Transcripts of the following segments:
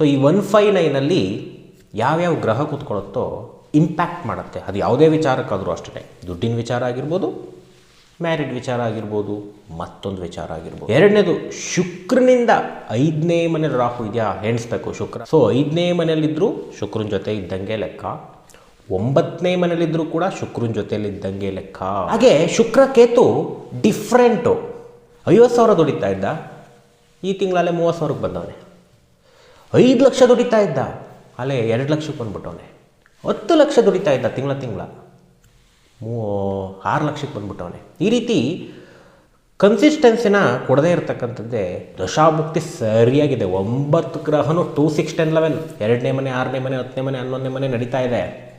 So ಈ one five ನೈನಲ್ಲಿ ಯಾವ್ಯಾವ ಗ್ರಹ ಕೂತ್ಕೊಳ್ಳುತ್ತೋ ಇಂಪ್ಯಾಕ್ಟ್ ಮಾಡುತ್ತೆ. ಅದು ಯಾವುದೇ ವಿಚಾರಕ್ಕಾದರೂ ಅಷ್ಟೇ. ದುಡ್ಡಿನ ವಿಚಾರ ಆಗಿರ್ಬೋದು ಮ್ಯಾರಿಡ್ ವಿಚಾರ ಆಗಿರ್ಬೋದು, ಮತ್ತೊಂದು ವಿಚಾರ ಆಗಿರ್ಬೋದು. ಎರಡನೇದು, ಶುಕ್ರನಿಂದ ಐದನೇ ಮನೇಲಿ ರಾಹು ಇದೆಯಾ? ಎಣಿಸ್ಬೇಕು ಶುಕ್ರ. ಸೊ ಐದನೇ ಮನೇಲಿದ್ದರೂ ಶುಕ್ರನ ಜೊತೆ ಇದ್ದಂಗೆ ಲೆಕ್ಕ. ಒಂಬತ್ತನೇ ಮನೇಲಿದ್ದರೂ ಕೂಡ ಶುಕ್ರನ ಜೊತೆಯಲ್ಲಿ ಇದ್ದಂಗೆ ಲೆಕ್ಕ. ಹಾಗೆ ಶುಕ್ರ ಕೇತು ಡಿಫ್ರೆಂಟು ಐವತ್ತು ಸಾವಿರ ದುಡಿತಾ ಇದ್ದ. ಈ ತಿಂಗಳಲ್ಲೇ ಮೂವತ್ತು ಸಾವಿರಕ್ಕೆ ಬಂದವನೆ. ಐದು ಲಕ್ಷ ದುಡಿತಾ ಇದ್ದ. ಅಲ್ಲೇ ಎರಡು ಲಕ್ಷಕ್ಕೆ ಬಂದ್ಬಿಟ್ಟವನೆ. ಹತ್ತು ಲಕ್ಷ ದುಡಿತಾ ಇದ್ದ ತಿಂಗಳ ತಿಂಗಳ. ಮೂ, ಆರು ಲಕ್ಷಕ್ಕೆ ಬಂದ್ಬಿಟ್ಟವನೆ. ಈ ರೀತಿ ಕನ್ಸಿಸ್ಟೆನ್ಸಿನ ಕೊಡದೇ ಇರತಕ್ಕಂಥದ್ದೇ ದಶಾಭುಕ್ತಿ ಸರಿಯಾಗಿದೆ. ಒಂಬತ್ತು ಗ್ರಹನು ಟೂ ಸಿಕ್ಸ್ ಟೆನ್ ಲೆವೆನ್ ಎರಡನೇ ಮನೆ, ಆರನೇ ಮನೆ, ಹತ್ತನೇ ಮನೆ, ಹನ್ನೊಂದನೇ ಮನೆ ನಡೀತಾ ಇದೆ.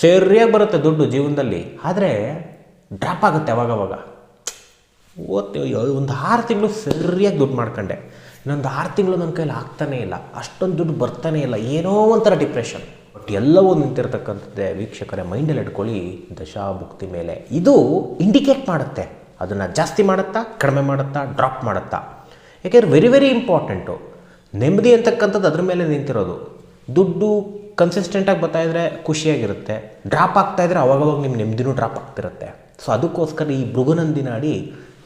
ಸರಿಯಾಗಿ ಬರುತ್ತೆ ದುಡ್ಡು ಜೀವನದಲ್ಲಿ. ಆದರೆ ಡ್ರಾಪ್ ಆಗುತ್ತೆ ಅವಾಗವಾಗ. ಓದ್ತೀವಿ ಒಂದು ಆರು ತಿಂಗಳು ಸರಿಯಾಗಿ ದುಡ್ಡು ಮಾಡ್ಕೊಂಡೆ. ಇನ್ನೊಂದು ಆರು ತಿಂಗಳು ನನ್ನ ಕೈಲಿ ಆಗ್ತಾನೇ ಇಲ್ಲ, ಅಷ್ಟೊಂದು ದುಡ್ಡು ಬರ್ತಾನೆ ಇಲ್ಲ, ಏನೋ ಒಂಥರ ಡಿಪ್ರೆಷನ್ ಬಟ್ ಎಲ್ಲವೂ ನಿಂತಿರ್ತಕ್ಕಂಥದ್ದೇ ವೀಕ್ಷಕರೇ ಮೈಂಡಲ್ಲಿ ಇಟ್ಕೊಳ್ಳಿ ದಶಾಭುಕ್ತಿ ಮೇಲೆ. ಇದು ಇಂಡಿಕೇಟ್ ಮಾಡುತ್ತೆ. ಅದನ್ನು ಜಾಸ್ತಿ ಮಾಡುತ್ತಾ, ಕಡಿಮೆ ಮಾಡುತ್ತಾ ಡ್ರಾಪ್ ಮಾಡುತ್ತಾ? ಯಾಕೆಂದರೆ ವೆರಿ ವೆರಿ ಇಂಪಾರ್ಟೆಂಟು ನೆಮ್ಮದಿ ಅಂತಕ್ಕಂಥದ್ದು ಅದ್ರ ಮೇಲೆ ನಿಂತಿರೋದು. ದುಡ್ಡು ಕನ್ಸಿಸ್ಟೆಂಟಾಗಿ ಬರ್ತಾ ಇದ್ರೆ ಖುಷಿಯಾಗಿರುತ್ತೆ ಡ್ರಾಪ್ ಆಗ್ತಾ ಇದ್ರೆ ಅವಾಗವಾಗ ನಿಮ್ಮ ನೆಮ್ಮದಿನೂ ಡ್ರಾಪ್ ಆಗ್ತಿರುತ್ತೆ. ಸೊ ಅದಕ್ಕೋಸ್ಕರ ಈ ಭೃಗುನಂದಿನಾಡಿ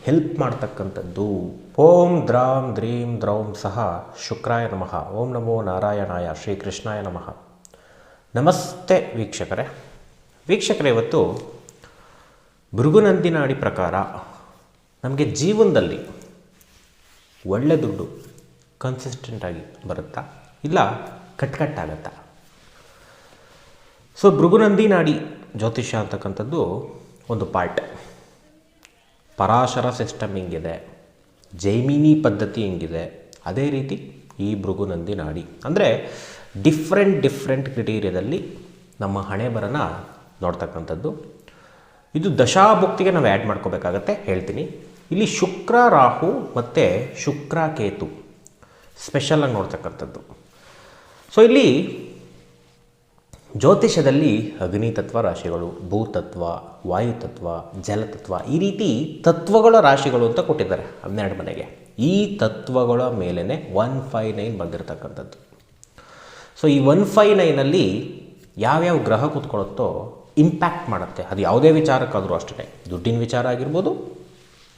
ಹೆಲ್ಪ್ ಮಾಡ್ತಕ್ಕಂಥದ್ದು. ಓಂ ದ್ರಾಂ ದ್ರೀಂ ದ್ರೌಂ ಸಹ ಶುಕ್ರಾಯ ನಮಃ. ಓಂ ನಮೋ ನಾರಾಯಣಾಯ ಶ್ರೀಕೃಷ್ಣಾಯ ನಮಃ. ನಮಸ್ತೆ ವೀಕ್ಷಕರೇ. ವೀಕ್ಷಕರೇ, ಇವತ್ತು ಭೃಗುನಂದಿನಾಡಿ ಪ್ರಕಾರ ನಮಗೆ ಜೀವನದಲ್ಲಿ ಒಳ್ಳೆ ದುಡ್ಡು ಕನ್ಸಿಸ್ಟೆಂಟಾಗಿ ಬರುತ್ತಾ? ಇಲ್ಲ ಕಟ್ಕಟ್ಟಾಗತ್ತಾ? ಸೊ ಭೃಗುನಂದಿನಾಡಿ ಜ್ಯೋತಿಷ್ಯ ಅಂತಕ್ಕಂಥದ್ದು ಒಂದು ಪಾರ್ಟ್ ಪರಾಶರ ಸಿಸ್ಟಮ್ ಹಿಂಗಿದೆ, ಜೈಮಿನಿ ಪದ್ಧತಿ ಹಿಂಗಿದೆ. ಅದೇ ರೀತಿ ಈ ಭೃಗುನಂದಿ ನಾಡಿ. ಅಂದರೆ ಡಿಫ್ರೆಂಟ್ ಡಿಫ್ರೆಂಟ್ ಕ್ರಿಟೀರಿಯಾದಲ್ಲಿ ನಮ್ಮ ಹಣೆ ಬರನ ನೋಡ್ತಕ್ಕಂಥದ್ದು. ಇದು ದಶಾಭುಕ್ತಿಗೆ ನಾವು ಆ್ಯಡ್ ಮಾಡ್ಕೋಬೇಕಾಗತ್ತೆ, ಹೇಳ್ತೀನಿ. ಇಲ್ಲಿ ಶುಕ್ರ, ರಾಹು ಮತ್ತು ಶುಕ್ರ, ಕೇತು ಸ್ಪೆಷಲಾಗಿ ನೋಡ್ತಕ್ಕಂಥದ್ದು. ಸೊ ಇಲ್ಲಿ ಜ್ಯೋತಿಷದಲ್ಲಿ ಅಗ್ನಿತತ್ವ ರಾಶಿಗಳು, ಭೂತತ್ವ, ವಾಯುತತ್ವ, ಜಲತತ್ವ ಈ ರೀತಿ ತತ್ವಗಳ ರಾಶಿಗಳು ಅಂತ ಕೊಟ್ಟಿದ್ದಾರೆ ಹನ್ನೆರಡು ಮನೆಗೆ. ಈ ತತ್ವಗಳ ಮೇಲೇ ಒನ್ ಫೈ ನೈನ್ ಬಂದಿರತಕ್ಕಂಥದ್ದು. ಸೊ ಈ ಒನ್ ಫೈ ನೈನಲ್ಲಿ ಯಾವ್ಯಾವ ಗ್ರಹ ಕೂತ್ಕೊಳ್ಳುತ್ತೋ ಇಂಪ್ಯಾಕ್ಟ್ ಮಾಡುತ್ತೆ. ಅದು ಯಾವುದೇ ವಿಚಾರಕ್ಕಾದರೂ ಅಷ್ಟೇ ದುಡ್ಡಿನ ವಿಚಾರ ಆಗಿರ್ಬೋದು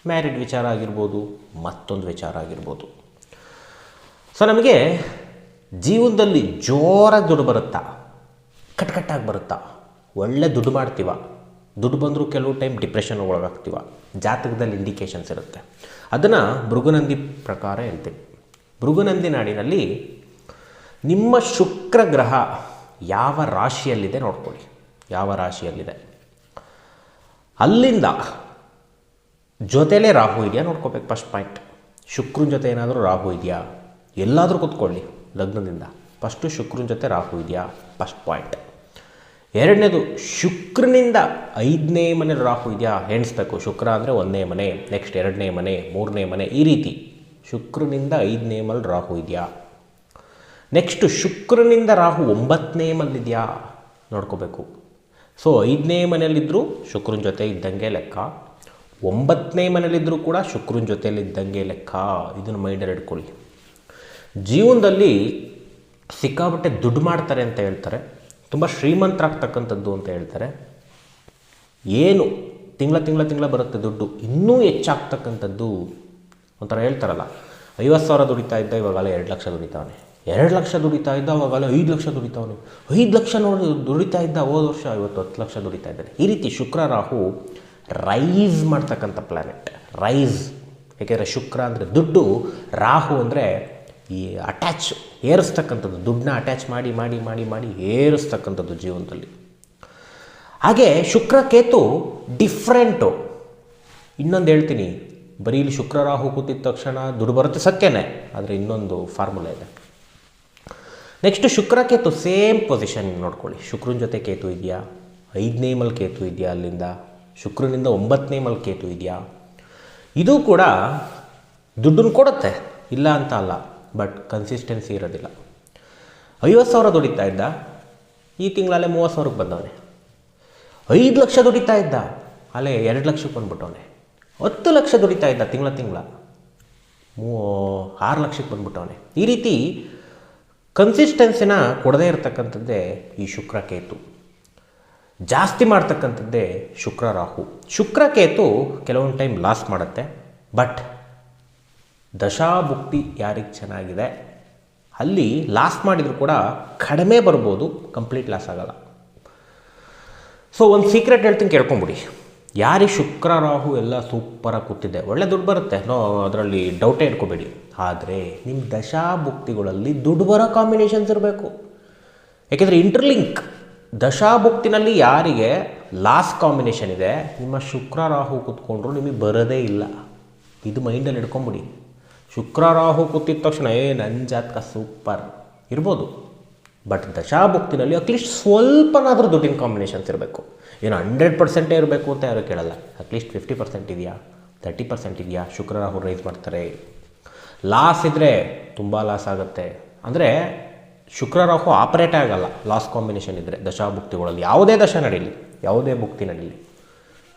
ಮ್ಯಾರಿಡ್ ವಿಚಾರ ಆಗಿರ್ಬೋದು, ಮತ್ತೊಂದು ವಿಚಾರ ಆಗಿರ್ಬೋದು. ಸೊ ನಮಗೆ ಜೀವನದಲ್ಲಿ ಜೋರಾಗಿ ದುಡ್ಡು ಬರುತ್ತಾ? ಕಟ್ಕಟ್ಟಾಗಿ ಬರುತ್ತಾ? ಒಳ್ಳೆ ದುಡ್ಡು ಮಾಡ್ತೀವ. ದುಡ್ಡು ಬಂದರೂ ಕೆಲವು ಟೈಮ್ ಡಿಪ್ರೆಷನ್ ಒಳಗಾಗ್ತೀವ. ಜಾತಕದಲ್ಲಿ ಇಂಡಿಕೇಶನ್ಸ್ ಇರುತ್ತೆ. ಅದನ್ನು ಭೃಗುನಂದಿ ಪ್ರಕಾರ ಹೇಳ್ತೀವಿ. ಭೃಗುನಂದಿ ನಾಡಿನಲ್ಲಿ ನಿಮ್ಮ ಶುಕ್ರ ಗ್ರಹ ಯಾವ ರಾಶಿಯಲ್ಲಿದೆ ನೋಡ್ಕೊಳ್ಳಿ. ಯಾವ ರಾಶಿಯಲ್ಲಿದೆ? ಅಲ್ಲಿಂದ ಜೊತೆಲೇ ರಾಹು ಇದೆಯಾ ನೋಡ್ಕೋಬೇಕು ಫಸ್ಟ್ ಪಾಯಿಂಟ್ ಶುಕ್ರನ ಜೊತೆ ಏನಾದರೂ ರಾಹು ಇದೆಯಾ? ಎಲ್ಲಾದರೂ ಕೂತ್ಕೊಳ್ಳಿ ಲಗ್ನದಿಂದ. ಫಸ್ಟು ಶುಕ್ರನ ಜೊತೆ ರಾಹು ಇದೆಯಾ? ಫಸ್ಟ್ ಪಾಯಿಂಟ್ ಎರಡನೇದು, ಶುಕ್ರನಿಂದ ಐದನೇ ಮನೆ ರಾಹು ಇದೆಯಾ? ಎಣಿಸ್ಬೇಕು ಶುಕ್ರ ಅಂದರೆ ಒಂದನೇ ಮನೆ ನೆಕ್ಸ್ಟ್ ಎರಡನೇ ಮನೆ, ಮೂರನೇ ಮನೆ, ಈ ರೀತಿ. ಶುಕ್ರನಿಂದ ಐದನೇ ಮಲ್ ರಾಹು ಇದೆಯಾ? ನೆಕ್ಸ್ಟು ಶುಕ್ರನಿಂದ ರಾಹು ಒಂಬತ್ತನೇ ಮಲ್ಲಿದೆಯಾ ನೋಡ್ಕೋಬೇಕು. ಸೊ ಐದನೇ ಮನೆಯಲ್ಲಿದ್ದರೂ ಶುಕ್ರನ ಜೊತೆ ಇದ್ದಂಗೆ ಲೆಕ್ಕ. ಒಂಬತ್ತನೇ ಮನೇಲಿದ್ದರೂ ಕೂಡ ಶುಕ್ರನ ಜೊತೆಯಲ್ಲಿ ಇದ್ದಂಗೆ ಲೆಕ್ಕ. ಇದನ್ನು ಮೈಂಡಲ್ಲಿ ಇಟ್ಕೊಳ್ಳಿ. ಜೀವನದಲ್ಲಿ ಸಿಕ್ಕಾಬಟ್ಟೆ ದುಡ್ಡು ಮಾಡ್ತಾರೆ ಅಂತ ಹೇಳ್ತಾರೆ. ತುಂಬ ಶ್ರೀಮಂತರಾಗ್ತಕ್ಕಂಥದ್ದು ಅಂತ ಹೇಳ್ತಾರೆ. ಏನು ತಿಂಗಳ ತಿಂಗಳ ತಿಂಗಳ ಬರುತ್ತೆ ದುಡ್ಡು, ಇನ್ನೂ ಹೆಚ್ಚಾಗ್ತಕ್ಕಂಥದ್ದು ಒಂಥರ ಹೇಳ್ತಾರಲ್ಲ, ಐವತ್ತು ಸಾವಿರ ದುಡಿತಾ ಇದ್ದ ಇವಾಗಲೇ ಎರಡು ಲಕ್ಷ ದುಡಿತಾವನೆ. ಎರಡು ಲಕ್ಷ ದುಡಿತಾ ಇದ್ದ ಅವಾಗಲೇ ಐದು ಲಕ್ಷ ದುಡಿತಾವನೆ. ಐದು ಲಕ್ಷ ನೋಡಿ ದುಡಿತಾ ಇದ್ದ ಹೋದ ವರ್ಷ ಇವತ್ತು ಹತ್ತು ಲಕ್ಷ ದುಡಿತಾ ಇದ್ದಾನೆ ಈ ರೀತಿ ಶುಕ್ರ, ರಾಹು ರೈಸ್ ಮಾಡ್ತಕ್ಕಂಥ ಪ್ಲ್ಯಾನೆಟ್ ರೈಸ್, ಏಕೆಂದರೆ ಶುಕ್ರ ಅಂದರೆ ದುಡ್ಡು, ರಾಹು ಅಂದರೆ ಈ ಅಟ್ಯಾಚ್ ಏರಿಸ್ತಕ್ಕಂಥದ್ದು, ದುಡ್ಡನ್ನ ಅಟ್ಯಾಚ್ ಮಾಡಿ ಮಾಡಿ ಮಾಡಿ ಮಾಡಿ ಏರಿಸ್ತಕ್ಕಂಥದ್ದು ಜೀವನದಲ್ಲಿ. ಹಾಗೆ ಶುಕ್ರ ಕೇತು ಡಿಫ್ರೆಂಟು ಇನ್ನೊಂದು ಹೇಳ್ತೀನಿ, ಬರೀ ಇಲ್ಲಿ ಶುಕ್ರ ರಾಹು ಕೂತಿದ ತಕ್ಷಣ ದುಡ್ಡು ಬರುತ್ತೆ ಸತ್ಯನೇ, ಆದರೆ ಇನ್ನೊಂದು ಫಾರ್ಮುಲಾ ಇದೆ. Next Shukra Ketu same position ನೋಡ್ಕೊಳ್ಳಿ. ಶುಕ್ರನ ಜೊತೆ ಕೇತು ಇದೆಯಾ? ಐದನೇ ಮಲ್ ಕೇತು ಇದೆಯಾ ಅಲ್ಲಿಂದ? ಶುಕ್ರನಿಂದ ಒಂಬತ್ತನೇ ಮಲ್ ಕೇತು ಇದೆಯಾ? ಇದು ಕೂಡ ದುಡ್ಡನ್ನು ಕೊಡುತ್ತೆ, ಇಲ್ಲ ಅಂತ ಅಲ್ಲ. ಬಟ್ ಕನ್ಸಿಸ್ಟೆನ್ಸಿ ಇರೋದಿಲ್ಲ. ಐವತ್ತು ಸಾವಿರ ದುಡಿತಾ ಇದ್ದ, ಈ ತಿಂಗಳಲ್ಲೇ ಮೂವತ್ತು ಸಾವಿರಕ್ಕೆ ಬಂದವನೆ. ಐದು ಲಕ್ಷ ದುಡಿತಾ ಇದ್ದ, ಅಲ್ಲೇ ಎರಡು ಲಕ್ಷಕ್ಕೆ ಬಂದ್ಬಿಟ್ಟವನೆ. ಹತ್ತು ಲಕ್ಷ ದುಡಿತಾ ಇದ್ದ ತಿಂಗಳ ತಿಂಗಳ, ಮೂ ಆರು ಲಕ್ಷಕ್ಕೆ ಬಂದ್ಬಿಟ್ಟವನೆ. ಈ ರೀತಿ ಕನ್ಸಿಸ್ಟೆನ್ಸಿನ ಕೊಡದೇ ಇರತಕ್ಕಂಥದ್ದೇ ಈ ಶುಕ್ರ ಕೇತು. ಜಾಸ್ತಿ ಮಾಡ್ತಕ್ಕಂಥದ್ದೇ ಶುಕ್ರ ರಾಹು. ಶುಕ್ರ ಕೇತು ಕೆಲವೊಂದು ಟೈಮ್ ಲಾಸ್ ಮಾಡುತ್ತೆ ಬಟ್ ದಶಾಭುಕ್ತಿ ಯಾರಿಗೆ ಚೆನ್ನಾಗಿದೆ? ಅಲ್ಲಿ ಲಾಸ್ ಮಾಡಿದರೂ ಕೂಡ ಕಡಿಮೆ ಬರ್ಬೋದು ಕಂಪ್ಲೀಟ್ ಲಾಸ್ ಆಗಲ್ಲ. ಸೊ ಒಂದು ಸೀಕ್ರೆಟ್ ಹೇಳ್ತೀನಿ ಕೇಳ್ಕೊಂಬಿಡಿ. ಯಾರಿಗೆ ಶುಕ್ರ, ರಾಹು ಎಲ್ಲ ಸೂಪರಾಗಿ ಕೂತಿದೆ? ಒಳ್ಳೆ ದುಡ್ಡು ಬರುತ್ತೆ. ನೋ ಅದರಲ್ಲಿ ಡೌಟೇ ಇಟ್ಕೋಬೇಡಿ. ಆದರೆ ನಿಮ್ಮ ದಶಾಭುಕ್ತಿಗಳಲ್ಲಿ ದುಡ್ಡು ಬರೋ ಕಾಂಬಿನೇಷನ್ಸ್ ಇರಬೇಕು. ಯಾಕೆಂದರೆ ಇಂಟರ್ಲಿಂಕ್ ದಶಾಭುಕ್ತಿನಲ್ಲಿ ಯಾರಿಗೆ ಲಾಸ್ ಕಾಂಬಿನೇಷನ್ ಇದೆ, ನಿಮ್ಮ ಶುಕ್ರ, ರಾಹು ಕೂತ್ಕೊಂಡ್ರು ನಿಮಗೆ ಬರೋದೇ ಇಲ್ಲ. ಇದು ಮೈಂಡಲ್ಲಿ ಇಟ್ಕೊಂಬಿಡಿ. ಶುಕ್ರ ರಾಹು ಕೂತಿದ ತಕ್ಷಣ, ಏ ನನ್ನ ಜಾತಕ ಸೂಪರ್. ಇರ್ಬೋದು. ಬಟ್ ದಶಾಭುಕ್ತಿನಲ್ಲಿ ಅಟ್ಲೀಸ್ಟ್ ಸ್ವಲ್ಪನಾದರೂ ದುಡ್ಡಿನ ಕಾಂಬಿನೇಷನ್ಸ್ ಇರಬೇಕು. ಏನು ಹಂಡ್ರೆಡ್ ಪರ್ಸೆಂಟೇ ಇರಬೇಕು ಅಂತ ಯಾರು ಕೇಳಲ್ಲ. ಅಟ್ಲೀಸ್ಟ್ ಫಿಫ್ಟಿ ಪರ್ಸೆಂಟ್ ಇದೆಯಾ? ತರ್ಟಿ ಪರ್ಸೆಂಟ್ ಇದೆಯಾ? ಶುಕ್ರ ರಾಹು ರೈಸ್ ಮಾಡ್ತಾರೆ. ಲಾಸ್ ಇದ್ದರೆ ತುಂಬ ಲಾಸ್ ಆಗುತ್ತೆ. ಅಂದರೆ ಶುಕ್ರ ರಾಹು ಆಪರೇಟ್ ಆಗಲ್ಲ. ಲಾಸ್ ಕಾಂಬಿನೇಷನ್ ಇದ್ದರೆ ದಶಾಭುಕ್ತಿಗಳಲ್ಲಿ. ಯಾವುದೇ ದಶ ನಡೀಲಿ. ಯಾವುದೇ ಭುಕ್ತಿ ನಡೀಲಿ.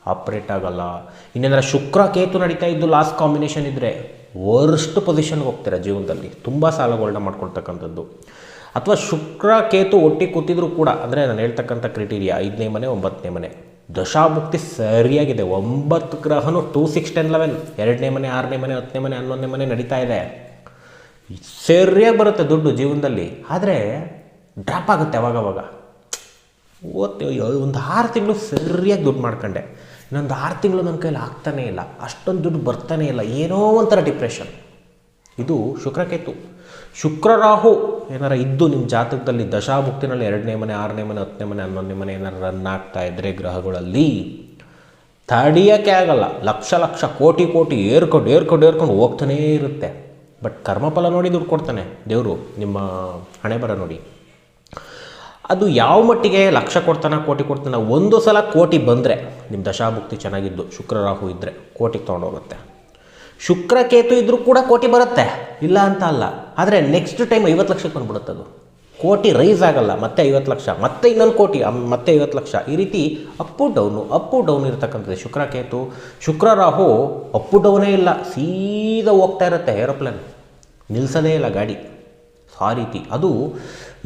ಆಪ್ರೇಟ್ ಆಗಲ್ಲ. ಇನ್ನೇನಾರ ಶುಕ್ರ ಕೇತು ನಡೀತಾ ಇದ್ದು ಲಾಸ್ ಕಾಂಬಿನೇಷನ್ ಇದ್ದರೆ ವರ್ಸ್ಟ್ ಪೊಸಿಷನ್ಗೆ ಹೋಗ್ತಾರೆ ಜೀವನದಲ್ಲಿ? ತುಂಬ ಸಾಲಗಳನ್ನ ಮಾಡ್ಕೊಳ್ತಕ್ಕಂಥದ್ದು. ಅಥವಾ ಶುಕ್ರ, ಕೇತು ಒಟ್ಟಿ ಕೂತಿದ್ರು ಕೂಡ, ಅಂದರೆ ನಾನು ಹೇಳ್ತಕ್ಕಂಥ ಕ್ರಿಟೀರಿಯಾ, ಐದನೇ ಮನೆ, ಒಂಬತ್ತನೇ ಮನೆ, ದಶಾಭುಕ್ತಿ ಸರಿಯಾಗಿದೆ. ಒಂಬತ್ತು ಗ್ರಹನು ಟೂ ಸಿಕ್ಸ್ ಟೆನ್ ಲೆವೆನ್ ಎರಡನೇ ಮನೆ, ಆರನೇ ಮನೆ, ಹತ್ತನೇ ಮನೆ, ಹನ್ನೊಂದನೇ ಮನೆ ನಡೀತಾ ಇದೆ. ಸರಿಯಾಗಿ ಬರುತ್ತೆ ದುಡ್ಡು ಜೀವನದಲ್ಲಿ. ಆದರೆ ಡ್ರಾಪ್ ಆಗುತ್ತೆ ಅವಾಗವಾಗ. ಓದ್ತೀವಿ ಒಂದು ಆರು ತಿಂಗಳು ಸರಿಯಾಗಿ ದುಡ್ಡು ಮಾಡ್ಕೊಂಡೆ. ಇನ್ನೊಂದು ಆರು ತಿಂಗಳು ನನ್ನ ಕೈಯಲ್ಲಿ ಆಗ್ತಾನೇ ಇಲ್ಲ, ಅಷ್ಟೊಂದು ದುಡ್ಡು ಬರ್ತಾನೇ ಇಲ್ಲ, ಏನೋ ಒಂಥರ ಡಿಪ್ರೆಷನ್ ಇದು ಶುಕ್ರಕೇತು ಶುಕ್ರರಾಹು ಏನಾರ ಇದ್ದು ನಿಮ್ಮ ಜಾತಕದಲ್ಲಿ ದಶಾಭುಕ್ತಿನಲ್ಲಿ ಎರಡನೇ ಮನೆ, ಆರನೇ ಮನೆ, ಹತ್ತನೇ ಮನೆ, ಹನ್ನೊಂದನೇ ಮನೆ ಏನಾರು ರನ್ ಆಗ್ತಾ ಇದ್ದರೆ ಗ್ರಹಗಳಲ್ಲಿ, ತಡಿಯೋಕ್ಕೆ ಆಗಲ್ಲ, ಲಕ್ಷ ಲಕ್ಷ ಕೋಟಿ ಕೋಟಿ ಏರ್ಕೊಂಡು ಏರ್ಕೊಂಡು ಏರ್ಕೊಂಡು ಹೋಗ್ತಾನೇ ಇರುತ್ತೆ. ಬಟ್ ಕರ್ಮಫಲ ನೋಡಿ ದುಡ್ಡು ಕೊಡ್ತಾನೆ. ದೇವರು, ನಿಮ್ಮ ಹಣೆ ಬರ ನೋಡಿ. ಅದು ಯಾವ ಮಟ್ಟಿಗೆ ಲಕ್ಷ ಕೊಡ್ತಾನ, ಕೋಟಿ ಕೊಡ್ತಾನ, ಒಂದು ಸಲ ಕೋಟಿ ಬಂದರೆ ನಿಮ್ಮ ದಶಾಭುಕ್ತಿ ಚೆನ್ನಾಗಿದ್ದು, ಶುಕ್ರ ರಾಹು ಇದ್ದರೆ ಕೋಟಿಗೆ ತೊಗೊಂಡೋಗುತ್ತೆ. ಶುಕ್ರ ಕೇತು ಇದ್ದರೂ ಕೂಡ ಕೋಟಿ ಬರುತ್ತೆ, ಇಲ್ಲ ಅಂತ ಅಲ್ಲ. ಆದರೆ ನೆಕ್ಸ್ಟ್ ಟೈಮ್ ಐವತ್ತು ಲಕ್ಷಕ್ಕೆ ಬಂದುಬಿಡುತ್ತೆ ಅದು. ಕೋಟಿ ರೈಸ್ ಆಗಲ್ಲ, ಮತ್ತೆ ಐವತ್ತು ಲಕ್ಷ, ಮತ್ತೆ ಇನ್ನೊಂದು ಕೋಟಿ ಮತ್ತೆ ಐವತ್ತು ಲಕ್ಷ. ಈ ರೀತಿ ಅಪ್ಪು ಡೌನು ಅಪ್ಪು ಡೌನ್ ಇರತಕ್ಕಂಥದ್ದು ಶುಕ್ರ ಕೇತು. ಶುಕ್ರ ರಾಹು ಅಪ್ಪು ಡೌನೇ ಇಲ್ಲ, ಸೀದಾ ಹೋಗ್ತಾ ಇರುತ್ತೆ ಏರೋಪ್ಲೇನ್ ನಿಲ್ಲಿಸೋದೇ ಇಲ್ಲ ಗಾಡಿ. ಆ ರೀತಿ. ಅದು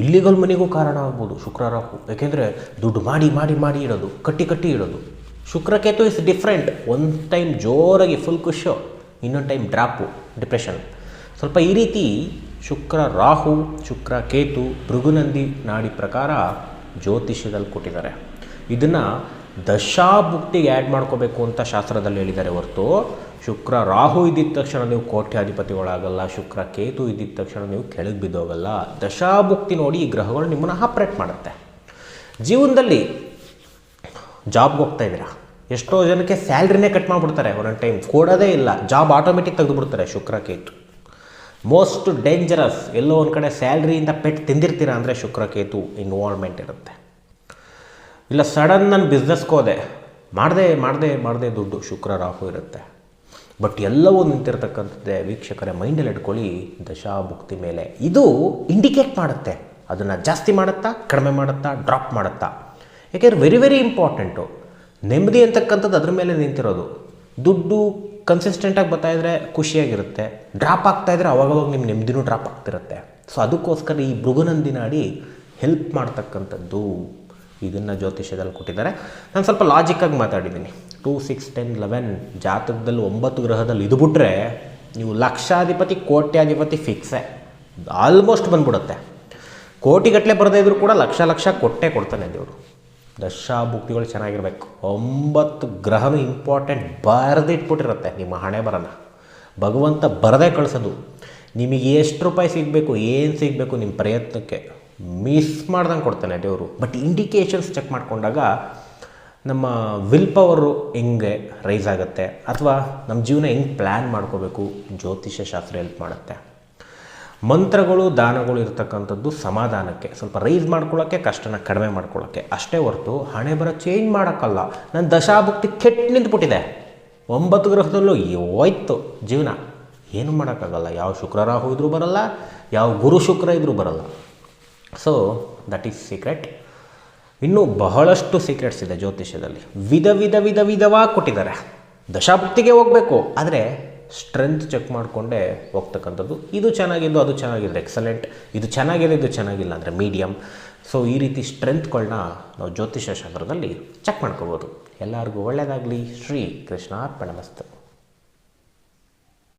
ಇಲ್ಲಿಗಲ್ ಮನೆಗೂ ಕಾರಣ ಆಗ್ಬೋದು ಶುಕ್ರ ರಾಹು ಯಾಕೆಂದರೆ ದುಡ್ಡು ಮಾಡಿ ಮಾಡಿ ಮಾಡಿ ಇಡೋದು, ಕಟ್ಟಿ ಕಟ್ಟಿ ಇಡೋದು. ಶುಕ್ರಕೇತು ಇಸ್ ಡಿಫ್ರೆಂಟ್ ಒಂದು ಟೈಮ್ ಜೋರಾಗಿ ಫುಲ್ ಖುಷು ಇನ್ನೊಂದು ಟೈಮ್ ಡ್ರಾಪು ಡಿಪ್ರೆಷನ್ ಸ್ವಲ್ಪ ಈ ರೀತಿ ಶುಕ್ರ ರಾಹು, ಶುಕ್ರ ಕೇತು, ಭೃಗುನಂದಿ ನಾಡಿ ಪ್ರಕಾರ ಜ್ಯೋತಿಷ್ಯದಲ್ಲಿ ಕೊಟ್ಟಿದ್ದಾರೆ. ಇದನ್ನು ದಶಾಭುಕ್ತಿಗೆ ಆ್ಯಡ್ ಮಾಡ್ಕೋಬೇಕು ಅಂತ ಶಾಸ್ತ್ರದಲ್ಲಿ ಹೇಳಿದ್ದಾರೆ ಹೊರತು ಶುಕ್ರ ರಾಹು ಇದ್ದಿದ್ದ ತಕ್ಷಣ ನೀವು ಕೋಟ್ಯಾಧಿಪತಿಗಳಾಗಲ್ಲ, ಶುಕ್ರ ಕೇತು ಇದ್ದಿದ್ದ ತಕ್ಷಣ ನೀವು ಕೆಳಗೆ ಬಿದ್ದೋಗಲ್ಲ. ದಶಾಭುಕ್ತಿ ನೋಡಿ ಈ ಗ್ರಹಗಳು ನಿಮ್ಮನ್ನು ಆಪ್ರೇಟ್ ಮಾಡುತ್ತೆ. ಜೀವನದಲ್ಲಿ ಜಾಬ್ಗೆ ಹೋಗ್ತಾ ಇದ್ದೀರಾ? ಎಷ್ಟೋ ಜನಕ್ಕೆ ಸ್ಯಾಲ್ರಿನೇ ಕಟ್ ಮಾಡಿಬಿಡ್ತಾರೆ ಒಂದೊಂದು ಟೈಮ್ ಕೊಡೋದೇ ಇಲ್ಲ. ಜಾಬ್ ಆಟೋಮೆಟಿಕ್ ತೆಗೆದುಬಿಡ್ತಾರೆ ಶುಕ್ರ ಕೇತು. ಮೋಸ್ಟ್ ಡೇಂಜರಸ್ ಎಲ್ಲೋ ಒಂದು ಕಡೆ ಸ್ಯಾಲ್ರಿಯಿಂದ ಪೆಟ್ಟು ತಿಂದಿರ್ತೀರ ಅಂದರೆ ಶುಕ್ರಕೇತು ಇನ್ವಾಲ್ವ್ಮೆಂಟ್ ಇರುತ್ತೆ. ಇಲ್ಲ ಸಡನ್ ನಾನು ಬಿಸ್ನೆಸ್ಗೆ ಹೋದೆ. ಮಾಡದೆ ಮಾಡದೆ ಮಾಡದೆ ದುಡ್ಡು ಶುಕ್ರ ರಾಹು ಇರುತ್ತೆ. ಬಟ್ ಎಲ್ಲವೂ ನಿಂತಿರ್ತಕ್ಕಂಥದ್ದೇ ವೀಕ್ಷಕರ ಮೈಂಡಲ್ಲಿ ಇಟ್ಕೊಳ್ಳಿ ದಶಾಭುಕ್ತಿ ಮೇಲೆ. ಇದು ಇಂಡಿಕೇಟ್ ಮಾಡುತ್ತೆ. ಅದನ್ನು ಜಾಸ್ತಿ ಮಾಡುತ್ತಾ, ಕಡಿಮೆ ಮಾಡುತ್ತಾ, ಡ್ರಾಪ್ ಮಾಡುತ್ತಾ. ಯಾಕೆಂದ್ರೆ ವೆರಿ ವೆರಿ ಇಂಪಾರ್ಟೆಂಟು ನೆಮ್ಮದಿ ಅಂತಕ್ಕಂಥದ್ದು ಅದ್ರ ಮೇಲೆ ನಿಂತಿರೋದು. ದುಡ್ಡು ಕನ್ಸಿಸ್ಟೆಂಟಾಗಿ ಬರ್ತಾಯಿದ್ರೆ ಖುಷಿಯಾಗಿರುತ್ತೆ. ಡ್ರಾಪ್ ಆಗ್ತಾ ಇದ್ರೆ ಅವಾಗವಾಗ ನಿಮ್ಮ ನೆಮ್ಮದಿನೂ ಡ್ರಾಪ್ ಆಗ್ತಿರುತ್ತೆ. ಸೊ ಅದಕ್ಕೋಸ್ಕರ ಈ ಭೃಗುನಂದಿನಾಡಿ ಹೆಲ್ಪ್ ಮಾಡ್ತಕ್ಕಂಥದ್ದು ಇದನ್ನು ಜ್ಯೋತಿಷ್ಯದಲ್ಲಿ ಕೊಟ್ಟಿದ್ದಾರೆ. ನಾನು ಸ್ವಲ್ಪ ಲಾಜಿಕ್ಕಾಗಿ ಮಾತಾಡಿದ್ದೀನಿ ಟೂ ಸಿಕ್ಸ್ ಟೆನ್ ಲೆವೆನ್ ಜಾತಕದಲ್ಲಿ ಒಂಬತ್ತು ಗ್ರಹದಲ್ಲಿ ಇದು ಬಿಟ್ಟರೆ ನೀವು ಲಕ್ಷಾಧಿಪತಿ, ಕೋಟ್ಯಾಧಿಪತಿ ಫಿಕ್ಸೇ ಆಲ್ಮೋಸ್ಟ್ ಬಂದ್ಬಿಡುತ್ತೆ. ಕೋಟಿಗಟ್ಟಲೆ ಬರದೇ ಇದ್ರೂ ಕೂಡ ಲಕ್ಷ ಲಕ್ಷ ಕೊಟ್ಟೆ ಕೊಡ್ತಾನೆ ದೇವರು. ದಶಾಭುಕ್ತಿಗಳು ಚೆನ್ನಾಗಿರ್ಬೇಕು. ಒಂಬತ್ತು ಗ್ರಹನೂ ಇಂಪಾರ್ಟೆಂಟ್ ಬರೆದಿಟ್ಬಿಟ್ಟಿರುತ್ತೆ ನಿಮ್ಮ ಹಣೆ ಬರನ. ಭಗವಂತ ಬರದೇ ಕಳಿಸೋದು. ನಿಮಗೆ ಎಷ್ಟು ರೂಪಾಯಿ ಸಿಗಬೇಕು, ಏನು ಸಿಗಬೇಕು ನಿಮ್ಮ ಪ್ರಯತ್ನಕ್ಕೆ. ಮಿಸ್ ಮಾಡ್ದಂಗೆ ಕೊಡ್ತಾನೆ ದೇವರು. ಬಟ್ ಇಂಡಿಕೇಶನ್ಸ್ ಚೆಕ್ ಮಾಡಿಕೊಂಡಾಗ ನಮ್ಮ ವಿಲ್ ಪವರು ಹೆಂಗೆ ರೈಸ್ ಆಗುತ್ತೆ ಅಥವಾ ನಮ್ಮ ಜೀವನ ಹೆಂಗೆ ಪ್ಲ್ಯಾನ್ ಮಾಡ್ಕೋಬೇಕು? ಜ್ಯೋತಿಷ್ಯ ಶಾಸ್ತ್ರ ಹೆಲ್ಪ್ ಮಾಡುತ್ತೆ. ಮಂತ್ರಗಳು, ದಾನಗಳು ಇರತಕ್ಕಂಥದ್ದು ಸಮಾಧಾನಕ್ಕೆ. ಸ್ವಲ್ಪ ರೈಸ್ ಮಾಡ್ಕೊಳ್ಳೋಕ್ಕೆ ಕಷ್ಟನ ಕಡಿಮೆ ಮಾಡ್ಕೊಳ್ಳೋಕ್ಕೆ ಅಷ್ಟೇ ಹೊರತು ಹಣೆ ಬರೋ ಚೇಂಜ್ ಮಾಡೋಕ್ಕಲ್ಲ. ನನ್ನ ದಶಾಭುಕ್ತಿ ಕೆಟ್ಟು ನಿಂತ್ಬಿಟ್ಟಿದೆ. ಒಂಬತ್ತು ಗ್ರಹದಲ್ಲೂ ಹೋಯ್ತು ಜೀವನ. ಏನು ಮಾಡೋಕ್ಕಾಗಲ್ಲ. ಯಾವ ಶುಕ್ರ ರಾಹು ಇದ್ರೂ ಬರಲ್ಲ, ಯಾವ ಗುರು ಶುಕ್ರ ಇದ್ರೂ ಬರಲ್ಲ. ಸೊ ದಟ್ ಈಸ್ ಸೀಕ್ರೆಟ್ ಇನ್ನೂ ಬಹಳಷ್ಟು ಸೀಕ್ರೆಟ್ಸ್ ಇದೆ ಜ್ಯೋತಿಷ್ಯದಲ್ಲಿ. ವಿಧ ವಿಧ ವಿಧ ವಿಧವಾಗಿ ಕೊಟ್ಟಿದ್ದಾರೆ. ದಶಾಪ್ತಿಗೆ ಹೋಗಬೇಕು. ಆದರೆ ಸ್ಟ್ರೆಂತ್ ಚೆಕ್ ಮಾಡಿಕೊಂಡೇ ಹೋಗ್ತಕ್ಕಂಥದ್ದು. ಇದು ಚೆನ್ನಾಗಿದ್ದು, ಅದು ಚೆನ್ನಾಗಿದ್ದು. ಎಕ್ಸಲೆಂಟ್ ಇದು ಚೆನ್ನಾಗಿದೆ ಇದು ಚೆನ್ನಾಗಿಲ್ಲ ಅಂದರೆ ಮೀಡಿಯಮ್ ಸೊ ಈ ರೀತಿ ಸ್ಟ್ರೆಂತ್ಗಳನ್ನ ನಾವು ಜ್ಯೋತಿಷ್ಯ ಶಾಸ್ತ್ರದಲ್ಲಿ ಚೆಕ್ ಮಾಡ್ಕೋಬೋದು. ಎಲ್ಲರಿಗೂ ಒಳ್ಳೆಯದಾಗಲಿ ಶ್ರೀ ಕೃಷ್ಣ ಅರ್ಪಣಮಸ್ತು